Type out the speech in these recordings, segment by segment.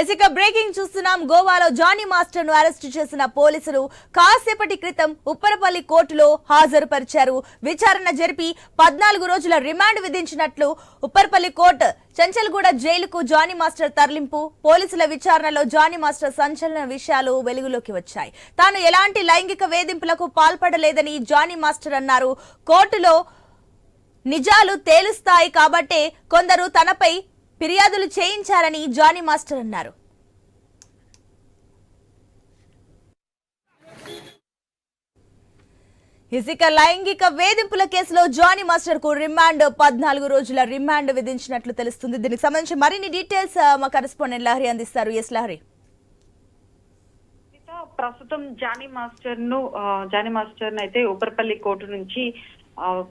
ఇక బ్రేకింగ్ చూస్తున్నాం. గోవాలో జానీ మాస్టర్ను అరెస్టు చేసిన పోలీసులు కాసేపటి క్రితం ఉప్పరపల్లి కోర్టులో హాజరుపరిచారు. విచారణ జరిపి పద్నాలుగు రోజుల రిమాండ్ విధించినట్లు ఉప్పరపల్లి కోర్టు చంచల్గూడ జైలుకు జానీ మాస్టర్ తరలింపు పోలీసుల విచారణలో జానీ మాస్టర్ సంచలన విషయాలు వెలుగులోకి వచ్చాయి. తాను ఎలాంటి లైంగిక వేధింపులకు పాల్పడలేదని జానీ మాస్టర్ అన్నారు. కోర్టులో నిజాలు తేలుస్తాయి కాబట్టే కొందరు తనపై ఫిర్యాదులు చేయించారని జానీ మాస్టర్ అన్నారు. ఇసిక లైంగిక వేధింపుల కేసులో జానీ మాస్టర్కు రిమాండ్ పద్నాలుగు రోజుల రిమాండ్ విధించినట్లు తెలుస్తుంది. దీనికి సంబంధించి మరిన్ని డీటెయిల్స్ మా కరెస్పాండెంట్ లహరి అందిస్తారు. ఎస్ లహరి. ప్రస్తుతం జానీ మాస్టర్ను జానీ మాస్టర్ అయితే ఉపరపల్లి కోర్టు నుంచి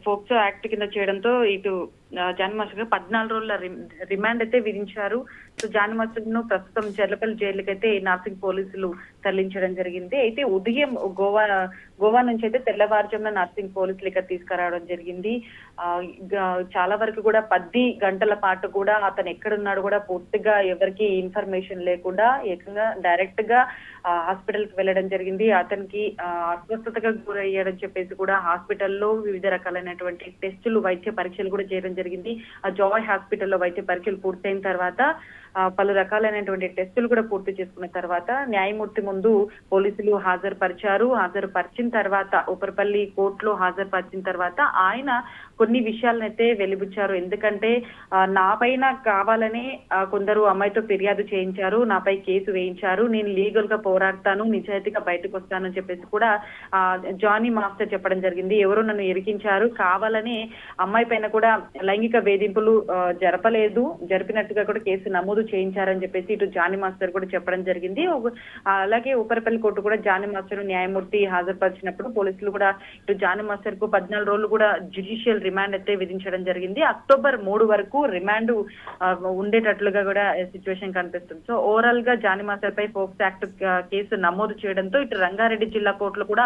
ఫోక్సో యాక్ట్ కింద చేయడంతో ఇటు జాన్ మాస్టర్ గారు పద్నాలుగు రోజుల రిమాండ్ అయితే విధించారు. సో జానీ మాస్టర్ను ప్రస్తుతం చెర్లపల్లి జైలుకి అయితే నార్సింగ్ పోలీసులు తరలించడం జరిగింది. అయితే ఉదయం గోవా గోవా నుంచి అయితే తెల్లవారుజామున నార్సింగ్ పోలీసులు ఇక్కడ తీసుకురావడం జరిగింది. ఆ, ఇక చాలా వరకు కూడా పది గంటల పాటు కూడా అతను ఎక్కడున్నాడు కూడా పూర్తిగా ఎవరికి ఇన్ఫర్మేషన్ లేకుండా ఏకంగా డైరెక్ట్గా హాస్పిటల్కి వెళ్ళడం జరిగింది. అతనికి అస్వస్థతగా గురయ్యాడని చెప్పేసి కూడా హాస్పిటల్లో వివిధ రకాలైనటువంటి టెస్టులు వైద్య పరీక్షలు కూడా చేయడం జరిగింది. ఆ జాయ్ హాస్పిటల్లో వైద్య పరీక్షలు పూర్తయిన తర్వాత పలు రకాలైనటువంటి టెస్టులు కూడా పూర్తి చేసుకున్న తర్వాత న్యాయమూర్తి ముందు పోలీసులు హాజరుపరిచారు. హాజరుపరిచిన తర్వాత ఉపరపల్లి కోర్టులో హాజరుపరిచిన తర్వాత ఆయన కొన్ని విషయాలనైతే వెలిబుచ్చారు. ఎందుకంటే నా పైన కావాలనే కొందరు అమ్మాయితో ఫిర్యాదు చేయించారు. నాపై కేసు వేయించారు. నేను లీగల్గా పోరాడతాను నిజాయితీగా బయటకు వస్తానని చెప్పేసి కూడా ఆ, జానీ మాస్టర్ చెప్పడం జరిగింది. ఎవరో నన్ను ఇరికించారు కావాలని అమ్మాయి పైన కూడా లైంగిక వేధింపులు జరపలేదు. జరిపినట్టుగా కూడా కేసు నమోదు చేయించారని చెప్పేసి ఇటు జానీ మాస్టర్ కూడా చెప్పడం జరిగింది. అలాగే ఉపరపల్లి కోర్టు కూడా జానీ మాస్టర్ న్యాయమూర్తి హాజరుపరిచినప్పుడు పోలీసులు కూడా ఇటు జానీ మాస్టర్కు పద్నాలుగు రోజులు కూడా జ్యుడిషియల్ రిమాండ్ అయితే విధించడం జరిగింది. అక్టోబర్ మూడు వరకు రిమాండ్ ఉండేటట్లుగా కూడా సిచ్యువేషన్ కనిపిస్తుంది. సో ఓవరాల్గా జానీ మాస్టర్ పై ఫోక్స్ యాక్ట్ కేసు నమోదు చేయడంతో ఇటు రంగారెడ్డి జిల్లా కోర్టులో కూడా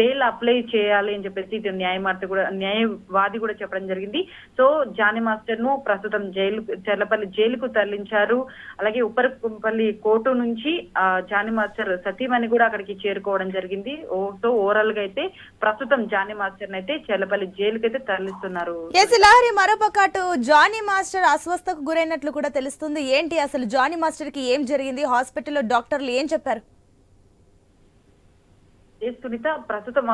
బెయిల్ అప్లై చేయాలి అని చెప్పేసి ఇటు న్యాయమూర్తి కూడా న్యాయవాది కూడా చెప్పడం జరిగింది. సో జానీ మాస్టర్ను ప్రస్తుతం జైలు చెర్లపల్లి జైలుకు తరలించారు. అలాగే ఉప్పరపల్లి కోర్టు నుంచి ఆ, జానీ మాస్టర్ సతీమణి కూడా అక్కడికి చేరుకోవడం జరిగింది. ఓ సో ఓవరాల్గా అయితే ప్రస్తుతం జానీ మాస్టర్ అయితే చెల్లపల్లి జైలుకి అయితే తరలిస్తున్నారు లహరి మరోపక్క అటు జానీ మాస్టర్ అస్వస్థకు గురైనట్లు కూడా తెలుస్తుంది. ఏంటి అసలు జానీ మాస్టర్కి ఏం జరిగింది? హాస్పిటల్లో డాక్టర్లు ఏం చెప్పారు? సునీత ప్రస్తుతం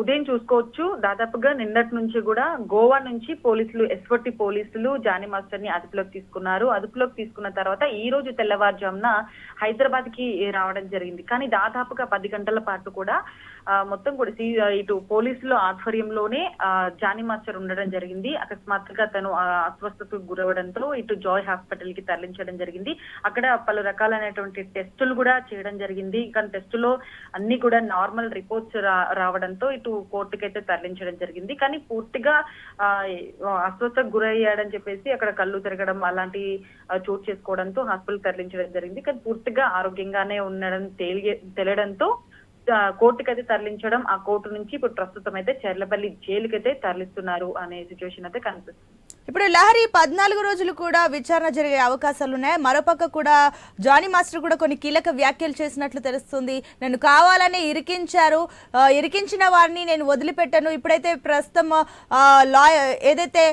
ఉదయం చూసుకోవచ్చు. దాదాపుగా నిన్నటి నుంచి కూడా గోవా నుంచి పోలీసులు ఎస్వట్టి పోలీసులు జానీ మాస్టర్ని అదుపులోకి తీసుకున్నారు. అదుపులోకి తీసుకున్న తర్వాత ఈ రోజు తెల్లవారుజామున హైదరాబాద్కి రావడం జరిగింది. కానీ దాదాపుగా పది గంటల పాటు కూడా మొత్తం కూడా సీ- ఇటు పోలీసుల ఆధ్వర్యంలోనే ఆ, జానీ మాస్టర్ ఉండడం జరిగింది. అకస్మాత్తుగా తను ఆ, అస్వస్థతకు గురవడంతో ఇటు జాయ్ హాస్పిటల్కి తరలించడం జరిగింది. అక్కడ పలు రకాలైనటువంటి టెస్టులు కూడా చేయడం జరిగింది. కానీ టెస్టులో అన్ని కూడా నార్మల్ రిపోర్ట్స్ రావడంతో ఇటు కోర్టుకి అయితే తరలించడం జరిగింది. కానీ పూర్తిగా ఆ, అస్వస్థకు గురయ్యాడని చెప్పేసి అక్కడ కళ్ళు తిరగడం అలాంటి చోటు చేసుకోవడంతో హాస్పిటల్ తరలించడం జరిగింది. కానీ పూర్తిగా ఆరోగ్యంగానే ఉండడం తెలియ తెలియడంతో కోర్టుకైతే తరలించడం ఆ కోర్టు నుంచి ఇప్పుడు ప్రస్తుతం అయితే చెర్లపల్లి జైలుకైతే తరలిస్తున్నారు అనే సిచ్యువేషన్ అయితే కనిపిస్తుంది. ఇప్పుడు లహరి పద్నాలుగు రోజులు కూడా విచారణ జరిగే అవకాశాలు ఉన్నాయి మరోపక్క కూడా జానీ మాస్టర్ కూడా కొన్ని కీలక వ్యాఖ్యలు చేసినట్లు తెలుస్తుంది. నన్ను కావాలని ఇరికించారు. ఇరికించిన వారిని నేను వదిలిపెట్టాను. ఇప్పుడైతే ప్రస్తుతం ఆ, లా ఏదైతే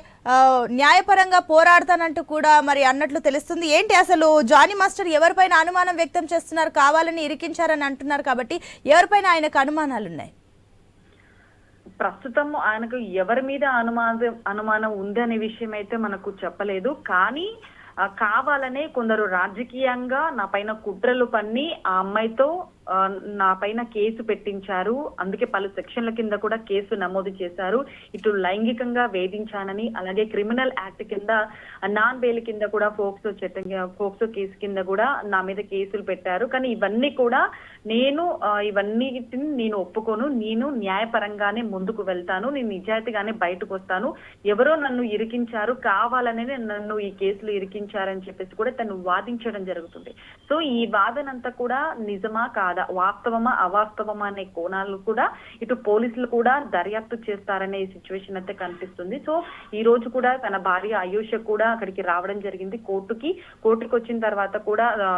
న్యాయపరంగా పోరాడతానంటూ కూడా మరి అన్నట్లు తెలుస్తుంది. ఏంటి అసలు జానీ మాస్టర్ ఎవరిపైన అనుమానం వ్యక్తం చేస్తున్నారు? కావాలని ఇరికించారని అంటున్నారు కాబట్టి ఎవరిపైన ఆయనకు అనుమానాలు ఉన్నాయి ప్రస్తుతం ఆయనకు ఎవరి మీద అనుమానం అనుమానం ఉంది అనే విషయం అయితే మనకు చెప్పలేదు. కానీ కావాలనే కొందరు రాజకీయంగా నా పైన కుట్రలు పన్ని ఆ అమ్మాయితో నా పైన కేసు పెట్టించారు. అందుకే పలు సెక్షన్ల కింద కూడా కేసు నమోదు చేశారు. ఇటు లైంగికంగా వేధించానని అలాగే క్రిమినల్ యాక్ట్ కింద నాన్ బెయిల్ కింద కూడా ఫోక్సో చట్టం ఫోక్సో కేసు కింద కూడా నా మీద కేసులు పెట్టారు. కానీ ఇవన్నీ కూడా నేను ఆ, ఇవన్నిటిని నేను ఒప్పుకోను. నేను న్యాయపరంగానే ముందుకు వెళ్తాను. నేను నిజాయితీగానే బయటకు వస్తాను. ఎవరో నన్ను ఇరికించారు కావాలనే నన్ను ఈ కేసులు ఇరికించారని చెప్పేసి కూడా తను వాదించడం జరుగుతుంది. సో ఈ వాదనంతా కూడా నిజమా కాదా కాదా వాస్తవమా అవాస్తవమా అనే కోణాలు కూడా ఇటు పోలీసులు కూడా దర్యాప్తు చేస్తారనే సిచ్యువేషన్ అయితే కనిపిస్తుంది. సో ఈ రోజు కూడా తన భార్య అయోష కూడా అక్కడికి రావడం జరిగింది. కోర్టుకి కోర్టుకి వచ్చిన తర్వాత కూడా ఆ,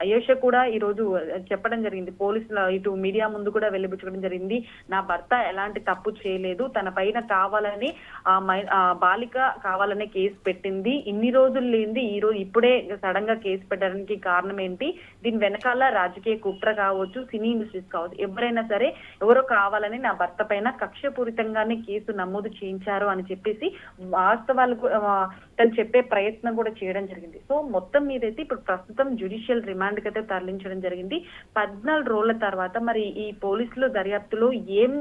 అయోష కూడా ఈ రోజు చెప్పడం జరిగింది. పోలీసుల ఇటు మీడియా ముందు కూడా వెలిబుచ్చడం జరిగింది. నా భర్త ఎలాంటి తప్పు చేయలేదు. తన పైన కావాలని ఆ మై ఆ బాలిక కావాలనే కేసు పెట్టింది. ఇన్ని రోజులు లేనిది ఈ రోజు ఇప్పుడే సడన్గా కేసు పెట్టడానికి కారణం ఏంటి? దీని వెనకాల రాజకీయ కుట్ర కావచ్చు సినీ ఇండస్ట్రీస్ కావచ్చు ఎవరైనా సరే ఎవరో కావాలని నా భర్త పైన కక్షపూరితంగానే కేసు నమోదు చేయించారు అని చెప్పేసి వాస్తవాలు తను చెప్పే ప్రయత్నం కూడా చేయడం జరిగింది. సో మొత్తం మీదైతే ఇప్పుడు ప్రస్తుతం జ్యుడిషియల్ రిమాండ్కి అయితే తరలించడం జరిగింది. పద్నాలుగు రోజుల తర్వాత మరి ఈ పోలీసులు దర్యాప్తులో ఏం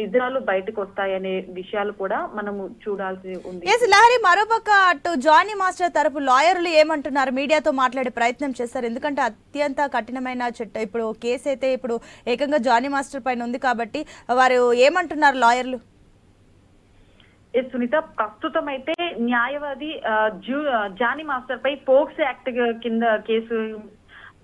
నిజాలు బయటకు వస్తాయనే విషయాలు కూడా మనము చూడాల్సి ఉంది. లహరి మరోపక్క అటు జానీ మాస్టర్ తరపు లాయర్లు ఏమంటున్నారు? మీడియాతో మాట్లాడే ప్రయత్నం చేస్తారు ఎందుకంటే అత్యంత కఠినమైన చట్ట ఇప్పుడు కేసు అయితే ఇప్పుడు ఏకంగా జానీ మాస్టర్ పైన ఉంది కాబట్టి వారు ఏమంటున్నారు లాయర్లు? సునీత ప్రస్తుతం అయితే న్యాయవాది జూ జానీ మాస్టర్ పై పోక్స్ యాక్ట్ కింద కేసు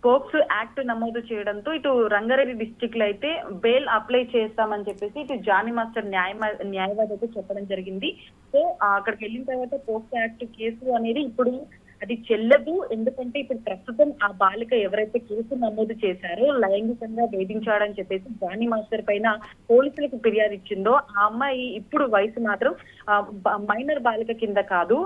పోక్స్ యాక్ట్ నమోదు చేయడంతో ఇటు రంగారెడ్డి డిస్టిక్లో అయితే బెయిల్ అప్లై చేస్తామని చెప్పేసి ఇటు జానీ మాస్టర్ న్యాయ న్యాయవాది అయితే చెప్పడం జరిగింది. సో అక్కడికి వెళ్ళిన తర్వాత పోక్స్ యాక్ట్ కేసు అనేది ఇప్పుడు అది చెల్లదు. ఎందుకంటే ఇప్పుడు ప్రస్తుతం ఆ బాలిక ఎవరైతే కేసు నమోదు చేశారో లైంగికంగా వేధించాడని చెప్పేసి జానీ మాస్టర్ పైన పోలీసులకు ఫిర్యాదు ఇచ్చిందో ఆ అమ్మాయి ఇప్పుడు వయసు మాత్రం ఆ, మైనర్ బాలిక కింద కాదు.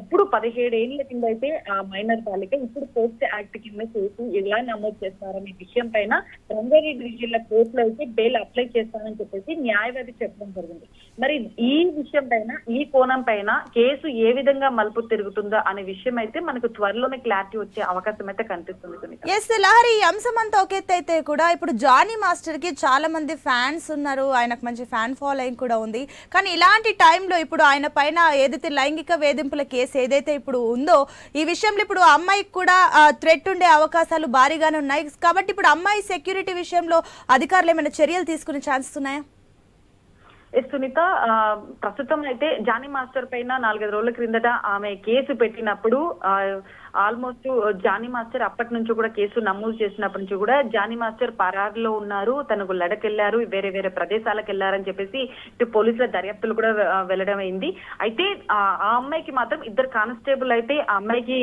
అప్పుడు పదిహేడు ఏళ్ళ కింద అయితే ఆ మైనర్ బాలిక ఇప్పుడు పోస్ట్ యాక్ట్ కింద కేసు ఎలా నమోదు చేస్తారనే విషయం పైన రంగారెడ్డి జిల్లా కోర్టులో అయితే బెయిల్ అప్లై చేస్తానని చెప్పేసి న్యాయవాది చెప్పడం జరిగింది. మరి ఈ విషయం పైన ఈ కోణం పైన కేసు ఏ విధంగా మలుపు తిరుగుతుందో అనే విషయం అయితే మనకు త్వరలోనే క్లారిటీ వచ్చే అవకాశం అయితే కనిపిస్తుంది ఎస్ లహరి ఈ అంశం అంతా ఒక ఎత్తు అయితే కూడా ఇప్పుడు జానీ మాస్టర్కి చాలా మంది ఫ్యాన్స్ ఉన్నారు. ఆయనకు మంచి ఫ్యాన్ ఫాలోయింగ్ కూడా ఉంది. కానీ ఇలాంటి టైంలో ఇప్పుడు ఆయన పైన ఏదైతే లైంగిక వేధింపుల కేసు ఏదైతే ఇప్పుడు ఉందో ఈ విషయంలో ఇప్పుడు ఆ అమ్మాయికి కూడా థ్రెట్ ఉండే అవకాశాలు భారీగానే ఉన్నాయి. కాబట్టి ఇప్పుడు అమ్మాయి సెక్యూరిటీ విషయంలో అధికారులు ఏమైనా చర్యలు తీసుకునే ఛాన్సెస్ ఉన్నాయా? సునీత ప్రస్తుతం అయితే జానీ మాస్టర్ పైన నాలుగైదు రోజుల క్రిందట ఆమె కేసు పెట్టినప్పుడు ఆల్మోస్ట్ జానీ మాస్టర్ అప్పటి నుంచి కూడా కేసు నమోదు చేసినప్పటి నుంచి కూడా జానీ మాస్టర్ పరారులో ఉన్నారు. తనకు లడకెళ్ళారు వేరే వేరే ప్రదేశాలకు వెళ్ళారని చెప్పేసి ఇటు పోలీసుల దర్యాప్తులు కూడా వెళ్ళడం అయింది. అయితే ఆ అమ్మాయికి మాత్రం ఇద్దరు కానిస్టేబుల్ అయితే ఆ అమ్మాయికి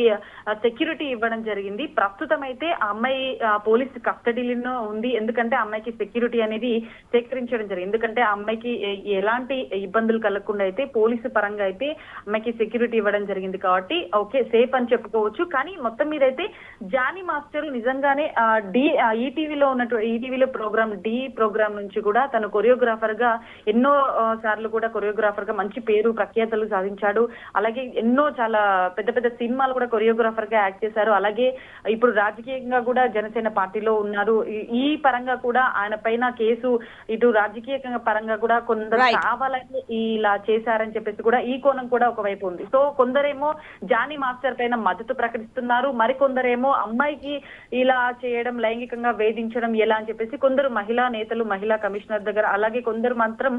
సెక్యూరిటీ ఇవ్వడం జరిగింది. ప్రస్తుతం అయితే ఆ అమ్మాయి ఆ, పోలీస్ కస్టడీలో ఉంది. ఎందుకంటే ఆ అమ్మాయికి సెక్యూరిటీ అనేది సేకరించడం జరిగింది. ఎందుకంటే ఆ అమ్మాయికి ఎలాంటి ఇబ్బందులు కలగకుండా అయితే పోలీసు పరంగా అయితే అమ్మాయికి సెక్యూరిటీ ఇవ్వడం జరిగింది కాబట్టి ఓకే సేఫ్ అని చెప్పుకోవచ్చు. కానీ మొత్తం మీద అయితే జానీ మాస్టర్ నిజంగానే డి ఈటీవీలో ఉన్నటువంటి ఈటీవీలో ప్రోగ్రామ్ డి ప్రోగ్రామ్ నుంచి కూడా తను కొరియోగ్రాఫర్గా ఎన్నో సార్లు కూడా కొరియోగ్రాఫర్గా మంచి పేరు ప్రఖ్యాతలు సాధించాడు. అలాగే ఎన్నో చాలా పెద్ద పెద్ద సినిమాలు కూడా కొరియోగ్రాఫర్గా యాక్ట్ చేశారు. అలాగే ఇప్పుడు రాజకీయంగా కూడా జనసేన పార్టీలో ఉన్నారు. ఈ- పరంగా కూడా ఆయన పైన కేసు ఇటు రాజకీయ పరంగా కూడా కొందరు. కావాలని ఇలా చేశారని చెప్పేసి కూడా ఈ కోణం కూడా ఒకవైపు ఉంది. సో కొందరేమో జానీ మాస్టర్ పైన మద్దతు ప్రకటిస్తున్నారు. మరికొందరేమో అమ్మాయికి ఇలా చేయడం లైంగికంగా వేధించడం ఎలా అని చెప్పేసి కొందరు మహిళా నేతలు మహిళా కమిషనర్ దగ్గర అలాగే కొందరు మాత్రం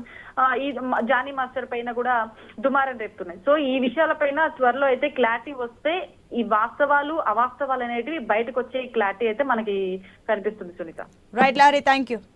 ఈ జానీ మాస్టర్ పైన కూడా దుమారం రేపుతున్నాయి. సో ఈ విషయాలపైన త్వరలో అయితే క్లారిటీ వస్తే ఈ వాస్తవాలు అవాస్తవాలు అనేటివి బయటకు వచ్చే క్లారిటీ అయితే మనకి కనిపిస్తుంది Sunitha. Right Lahari thank you